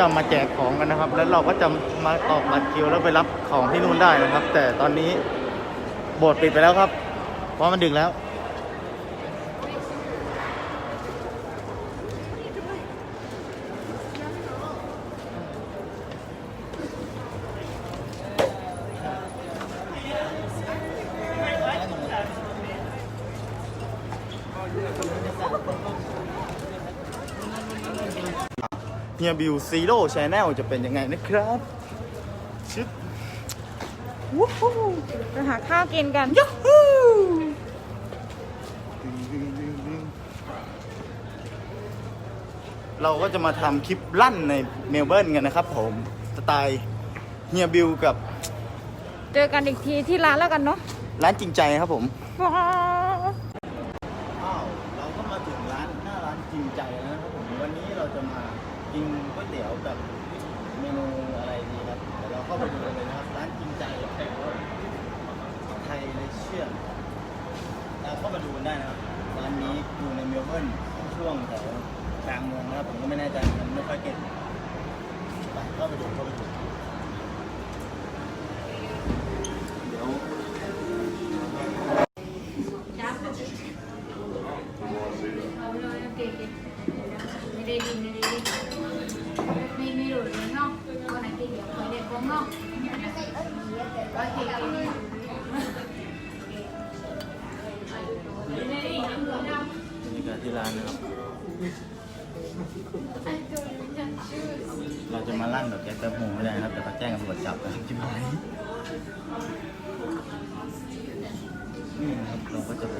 จะมาแจกของกันนะครับ แล้วเราก็จะมาตอกบัตรคิวแล้วไปรับของที่นู่นได้นะครับ แต่ตอนนี้โบสถ์ปิดไปแล้วครับเพราะมันดึกแล้ว เฮียบิวซีโร่ชแนลจะเป็นยังไงนะครับชึบวู้ฮู้ไปหาข้าวกินกันยูฮูเราก็จะมาทำคลิปลั่นในเมลเบิร์นกันนะครับผมสไตล์เฮียบิวกับ เจอกันอีกทีที่ร้านแล้วกันเนาะร้านจริงใจครับผมว้าวอ้าวเราก็มาถึงร้านหน้าร้านจริงใจแล้วนะครับผมวันนี้เราจะมา กินก๋วยเตี๋ยวกับเมนูอะไรดีครับเดี๋ยวเราเข้าไปดูกันเลยนะครับร้านจริงใจไทยเลเชียนเราเข้ามาดูกันได้นะครับร้านนี้อยู่ในเมลเบิร์นช่วงแถวกลางเมืองนะครับผมก็ไม่แน่ใจมันไม่ค่อยเก็ตไปเข้าไปดูเข้าไปดูเดี๋ยวไม่ได้ดินไม่ได้ บรรยากาศที่ร้านนะครับ เราจะมาลั่นแบบแก๊สแป๊บโฮไม่ได้นะครับแต่เขาแจ้งตำรวจจับนะครับที่บ้านนี่นะครับเราก็จะไป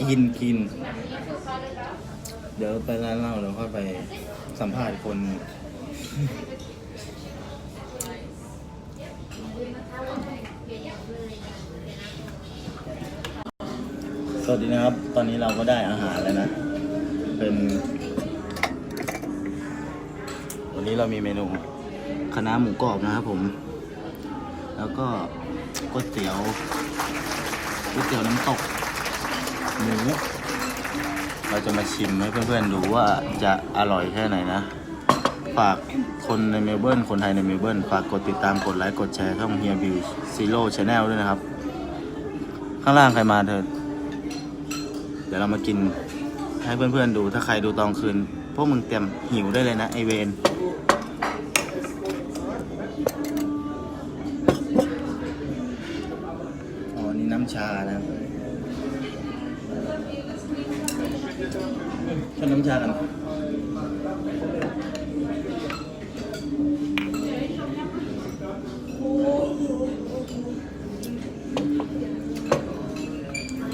กินกิน เดี๋ยวไปร้านเหล้าเดี๋ยวค่อยไปสัมภาษณ์คนสวัสดีนะครับ ตอนนี้เราก็ได้อาหารแล้วนะ เป็น วันนี้เรามีเมนูคณะหมูกรอบนะครับผม แล้วก็ก๋วยเตี๋ยวก๋วยเตี๋ยวน้ำตก หมูเราจะมาชิมให้เพื่อนๆดูว่าจะอร่อยแค่ไหนนะ ฝากคนในเมลเบิร์นคนไทยในเมลเบิร์นฝากกดติดตามกดไลค์กดแชร์ช่องเฮียบิวซีโร่ชาแนลด้วยนะครับ ข้างล่างใครมาเธอเดี๋ยวเรามากินให้เพื่อนๆดูถ้าใครดูตอนคืน พวกมึงเตรียมหิวได้เลยนะไอเวน ชนน้ำชา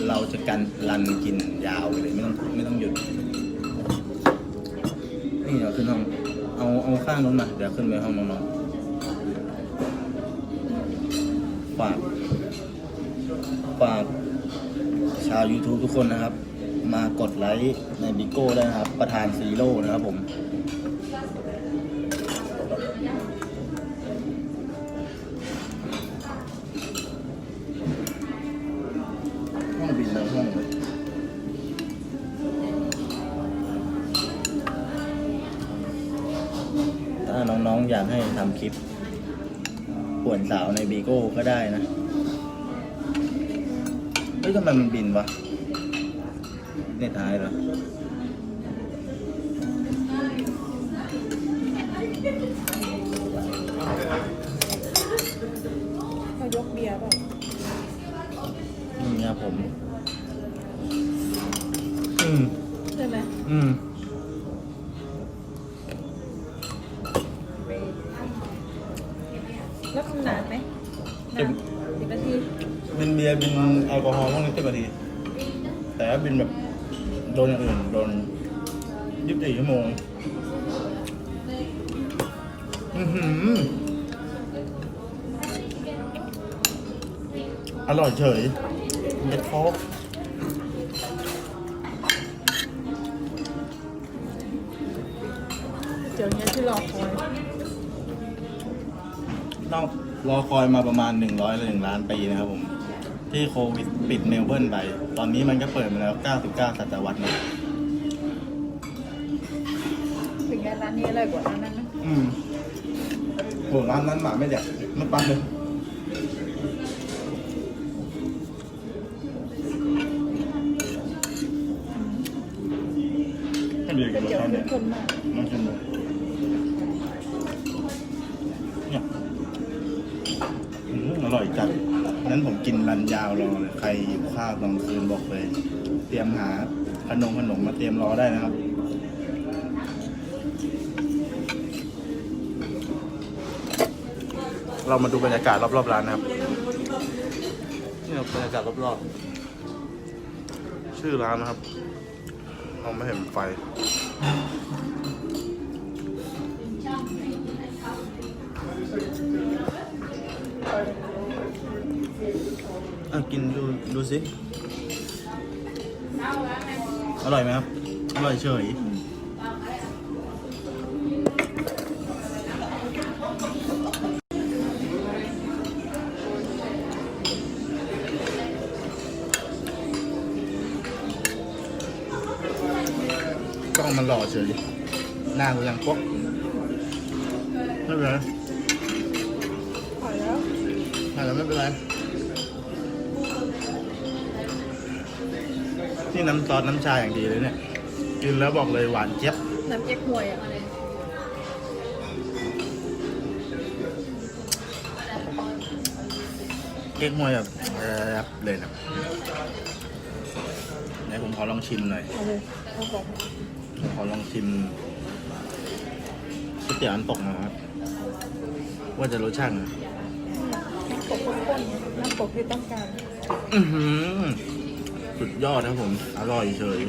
เราจะกันรันกินยาวไปเลยไม่ต้องไม่ต้องหยุด นี่เดี๋ยวขึ้นห้อง เอาเอาข้างนู้นมา เดี๋ยวขึ้นไปห้องน้องๆฝากฝากชาว YouTube ทุกคนนะครับ ในบิโก้ได้นะครับ ประธานซีโร่นะครับผมห้องบินแล้วห้องเลยถ้าน้องๆอยากให้ทำคลิปป่วนสาวในบีโก้ก็ได้นะ เฮ้ยทำไมมันบินวะ เน็ตหายเหรอเขายกเบียร์เปล่านี่ครับผม อืม ใช่ไหมอืม แล้วคำนานไหมเต็มสิบนาทีบินเบียร์บินแอลกอฮอล์พวกนี้สิบนาที แต่ว่าบินแบบ โดนอย่างอื่นโดนยี่สิบสี่ชั่วโมงอร่อยเฉยเด็ดโค้กเดี๋ยวนี้ที่รอคอยต้องรอคอยมาประมาณหนึ่งร้อยหนึ่งล้านปีนะครับผม ที่โควิดปิดเมลเบิร์นไป ตอนนี้มันก็เปิดมาแล้ว 99 ศตวรรษนะถึงแค่ร้านนี้เลยกว่าร้านนั้นนะอืมโหร้านนั้นหมาไม่แดกไม่ปังเลยให้เบียร์ก๋กิวยนรสเตี๋ยวชาติเข้เนี่มยข้นมากมันจะเนี่ยอืมอร่อยจัดนั้นผมกิน รันยาวรอเลยใครหิวข้าวตอนคืนบอกเลย เตรียมหาขนมขนมมาเตรียมรอได้นะครับเรามาดูบรรยากาศรอบๆร้านนะครับนี่ครับบรรยากาศรอบๆ ชื่อร้านนะครับเราไม่เห็นไฟ ดูดูสิ อร่อยไหมครับ อร่อยเฉย กล้องมันหล่อเฉย หน้ากูยังป๊อกไม่เป็นไรพอแล้วอาจจะไม่เป็นไร นี่น้ำซอสน้ำชาอย่างดีเลยเนี่ย กินแล้วบอกเลยหวานเจี๊ยบ น้ำเจ๊กหวยอะเก๊กฮวยแบบเออเลยนะไหนผมขอลองชิมหน่อย เอาเลยเอาบอกผมขอลองชิมก๋วยเตี๋ยวอันตกหนะครับ ว่าจะรสชาติไงน้ำตกข้นๆน้ำตกที่ต้องการ อื้อหือ สุดยอดครับผม อร่อยเฉย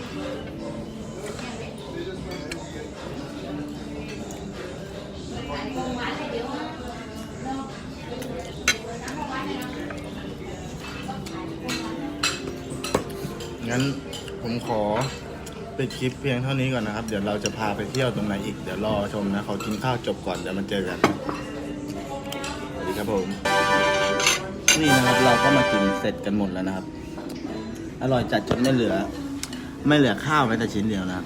งั้นผมขอปิดคลิปเพียงเท่านี้ก่อนนะครับ เดี๋ยวเราจะพาไปเที่ยวตรงไหนอีก เดี๋ยวรอชมนะ ขอกินข้าวจบก่อน เดี๋ยวมาเจอกัน สวัสดีครับผม นี่นะครับเราก็มากินเสร็จกันหมดแล้วนะครับ อร่อยจัดจนไม่เหลือ ไม่เหลือข้าวแม้แต่ชิ้นเดียวนะครับ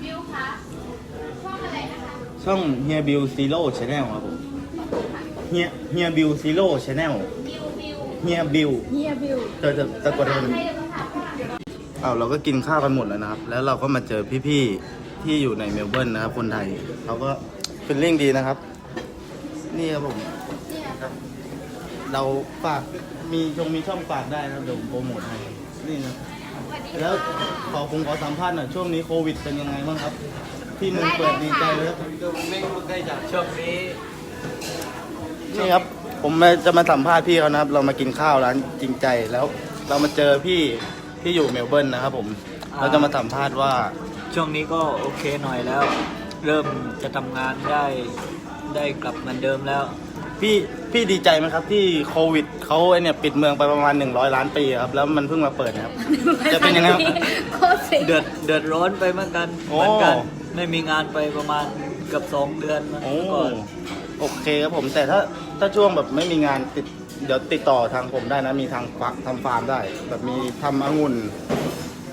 ช่องเฮียบิวซีโร่ชาแนลครับผมเฮียเฮียบิวซีโร่ชาแนลเฮียบิวเฮียบิวเธอจะตะโกนให้มันเอาเราก็กินข้าวกันหมดแล้วนะครับ แล้วเราก็มาเจอพี่ๆที่อยู่ในเมลเบิร์นนะครับ คนไทยเขาก็เป็นเร่งดีนะครับ นี่ครับผมเราฝากมีชงมีช่องฝากได้นะครับเดี๋ยวผมโปรโมทให้นี่นะ แล้วขอผมขอสัมภาษณ์หน่อยช่วงนี้โควิดเป็นยังไงบ้างครับ ที่เมึงเปิดดีใจเลยครับไม่รู้ได้จากช่วงนี้นี่ครับ ผมจะมาสัมภาษณ์พี่เขานะครับ เรามากินข้าวร้านจริงใจแล้ว เรามาเจอพี่ที่อยู่เมลเบิร์นนะครับ ผมเราจะมาสัมภาษณ์ว่า ช่วงนี้ก็โอเคหน่อยแล้ว เริ่มจะทำงานได้ได้กลับเหมือนเดิมแล้ว พี่ พี่ดีใจไหมครับที่โควิดเขาไอเนี่ยปิดเมืองไปประมาณ 100 ล้านปีครับแล้วมันเพิ่งมาเปิดนะครับ จะเป็นยังไงครับ โคตรสิเดือดเดือดร้อนไปเหมือนกันโอ้ เหมือนกัน ไม่มีงานไปประมาณเกือบสองเดือนมาโอ้ก่อนโอเคครับผมแต่ถ้าถ้าช่วงแบบไม่มีงานติดเดี๋ยวติดต่อทางผมได้นะ มีทางฝากทำฟาร์มได้ แบบมีทำองุ่น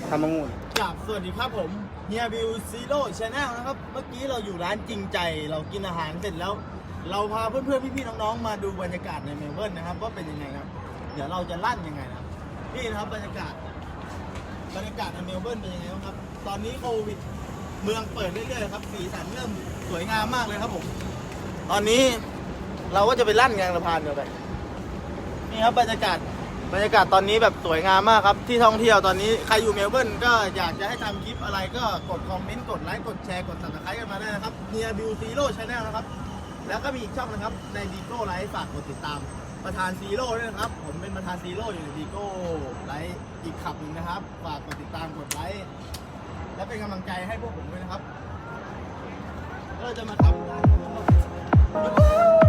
ทำองุ่น กับสวัสดีครับผมเฮียบิวซีโร่ชาแนลนะครับ เมื่อกี้เราอยู่ร้านจริงใจ เรากินอาหารเสร็จแล้ว เราพาเพื่อนๆพี่ๆน้องๆมาดูบรรยากาศในเมลเบิร์นนะครับว่าเป็นยังไงครับ เดี๋ยวเราจะลั่นยังไงนะครับนี่นะครับบรรยากาศ บรรยากาศในเมลเบิร์นเป็นยังไงบ้างครับ ตอนนี้โควิดเมืองเปิดเรื่อยๆครับสีสันเริ่มสวยงามมากเลยครับผม ตอนนี้เราก็จะไปลั่นยางสะพานเดียวไปนี่ครับบรรยากาศบรรยากาศตอนนี้แบบสวยงามมากครับ ที่ท่องเที่ยวตอนนี้ใครอยู่เมลเบิร์นก็อยากจะให้ทำคลิปอะไรก็กดคอมเมนต์กดไลค์กดแชร์กด subscribe กันมาได้นะครับเนียบิวซีโร่ชาแนลนะครับ แล้วก็มีอีกช่องนะครับในดีโก้ไลฟ์ฝากกดติดตาม ประธานซีโร่ด้วยนะครับ ผมเป็นประธานซีโร่อยู่ในดีโก้ไลฟ์อีกขับหนึ่งนะครับ ฝากกดติดตามกดไลค์และเป็นกำลังใจให้พวกผมด้วยนะครับ ก็จะมาทำ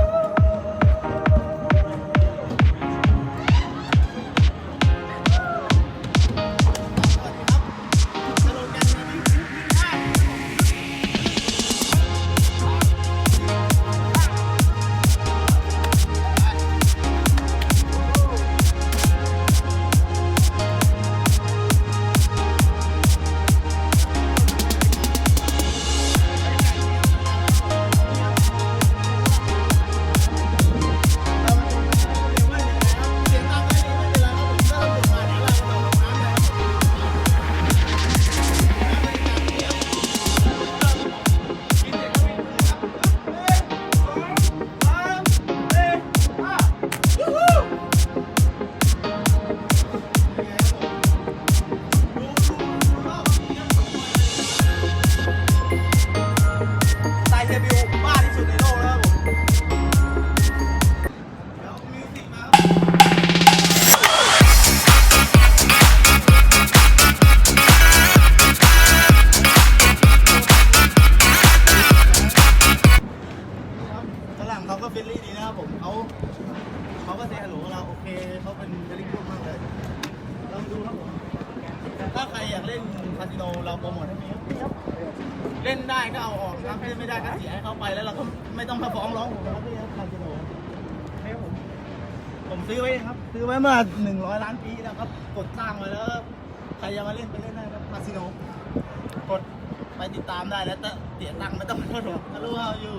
สียตังค์ไม่ต้องมาโหรอกถ้ารู้ว่าอยู่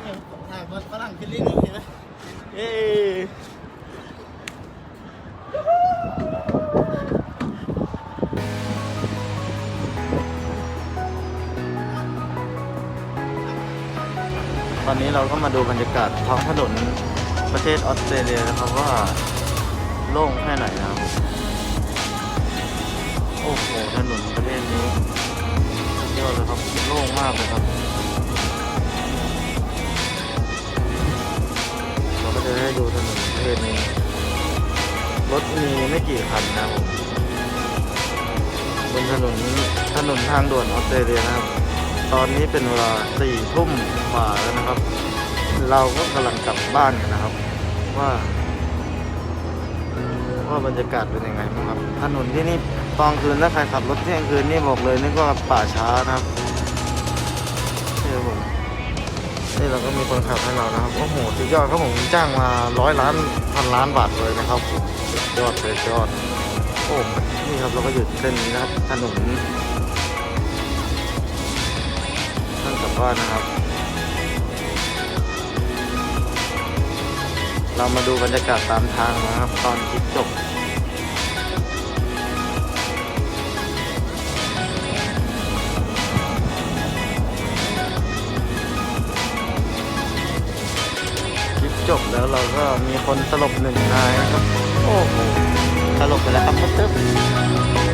เนี่ยถ่ายบอลฝรั่งคิดลิ้นเห็นไหมเอ้ตอนนี้เราก็มาดูบรรยากาศท้องถนนประเทศออสเตรเลียนะครับว่าโล่งแค่ไหนนะครับ โอ้โหถนนประเทศนี้ ยอดเลยครับโล่งมากเลยครับเราก็จะได้ดูถนนประเทศนี้รถมีไม่กี่คันนะครับบนถนนถนนทางด่วนออสเตรเลียนะครับ ตอนนี้เป็นเวลาสี่ทุ่มกว่าแล้วนะครับ เราก็กำลังกลับบ้านกันนะครับ ว่า ว่าบรรยากาศเป็นยังไงบ้างครับ ถนนที่นี่ ตอนคืนถ้าใครขับรถเที่ยงคืนนี่บอกเลยนึกว่าป่าช้านะครับนี่ครับผมนี่เราก็มีคนขับให้เรานะครับโอ้โหสุดยอดครับผมจ้างมาร้อยล้านพันล้านบาทเลยนะครับสุดยอดเลยยอดโอ้นี่ครับเราก็อยู่เส้นนี้นะครับถนนท่านกลับบ้านนะครับ เรามาดูบรรยากาศตามทางนะครับ ตอนคลิปจบ จบแล้วเราก็มีคนสลบหนึ่งนายนะครับ โอ้โหสลบไปแล้วครับพัตเตอ